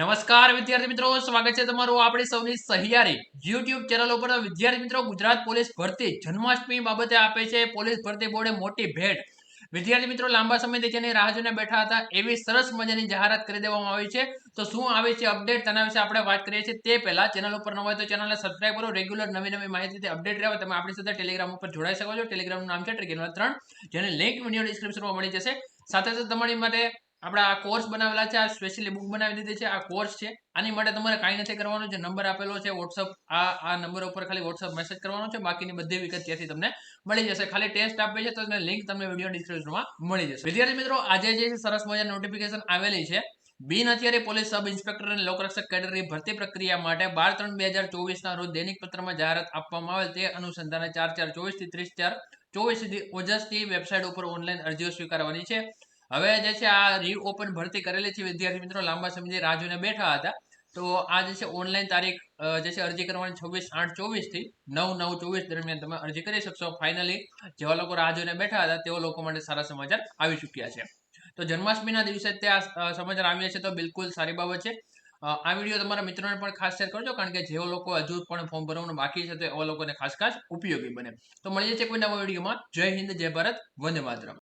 નમસ્કાર વિદ્યાર્થી મિત્રો, સ્વાગત છે તમારું આપણી સૌની સહિયારી યુટ્યુબ ચેનલ ઉપર. વિદ્યાર્થી મિત્રો, ગુજરાત પોલીસ ભરતી જન્માષ્ટમી બાબતે આપે છે પોલીસ ભરતી બોર્ડે મોટી ભેટ. વિદ્યાર્થી મિત્રો, લાંબા સમયથી જેની રાહ જોઈને બેઠા હતા, એવી સરસ મજાની જાહેરાત કરી દેવામાં આવી છે. તો શું આવે છે અપડેટ, તેના વિશે આપણે વાત કરીએ છીએ. તે પહેલા, ચેનલ ઉપર ન હોય તો ચેનલને સબસ્ક્રાઈબ કરો. રેગ્યુલર નવી નવી માહિતી અપડેટ રહેવા તમે આપણી સાથે ટેલિગ્રામ ઉપર જોડાઈ શકો છો. ટેલિગ્રામનું નામ છે ટ્રેગેનલ ત્રણ, જેની લિંક વીડિયો ડિસ્ક્રિપ્શનમાં મળી જશે. સાથે સાથે તમારી માટે આપણે આ કોર્સ બનાવેલા છે, આ સ્પેશિયલી બુક બનાવી દીધી છે, આ કોર્સ છે. આની માટે તમારે કાંઈ નથી કરવાનું, જે નંબર આપેલો છે વોટ્સઅપ આ આ નંબર ઉપર ખાલી વોટ્સઅપ મેસેજ કરવાનો છે, બાકીની બધી વિગત ત્યાંથી તમને મળી જશે. ખાલી ટેસ્ટ આપે છે, તો લિંક તમને વીડિયો ડિસ્ક્રિપ્શનમાં મળી જશે. વિદ્યાર્થી મિત્રો, આજે જે સરસ મજાની નોટિફિકેશન આવેલી છે. બિન હથિયારી પોલીસ સબ ઇન્સ્પેક્ટર અને લોકરક્ષક કેડરની ભરતી પ્રક્રિયા માટે બાર ત્રણ બે હજાર ચોવીસના રોજ દૈનિક પત્રમાં જાહેરાત આપવામાં આવેલ. તે અનુસંધાને ચાર ચાર ચોવીસથી ત્રીસ ચાર ચોવીસ સુધી ઓજસથી વેબસાઇટ ઉપર ઓનલાઈન અરજીઓ સ્વીકારવાની છે. હવે જે છે આ રીઓપન ભરતી કરેલી છે વિદ્યાર્થી મિત્રો, લાંબા સમયથી રાહ બેઠા હતા. તો આ જે છે ઓનલાઈન તારીખ જે છે અરજી કરવાની છવ્વીસ આઠ ચોવીસથી નવ નવ ચોવીસ દરમિયાન તમે અરજી કરી શકશો. ફાઇનલી જેવા લોકો રાહ બેઠા હતા તેવા લોકો માટે સારા સમાચાર આવી ચૂક્યા છે. તો જન્માષ્ટમીના દિવસે તે આ સમાચાર આવ્યા છે તો બિલકુલ સારી બાબત છે. આ વીડિયો તમારા મિત્રોને પણ ખાસ શેર કરજો, કારણ કે જેઓ લોકો હજુ પણ ફોર્મ ભરવાનું બાકી છે, તો એવા લોકોને ખાસ ખાસ ઉપયોગી બને. તો મળીએ છીએ કોઈ નવા વિડીયોમાં. જય હિન્દ, જય ભારત, વંદે માતરમ.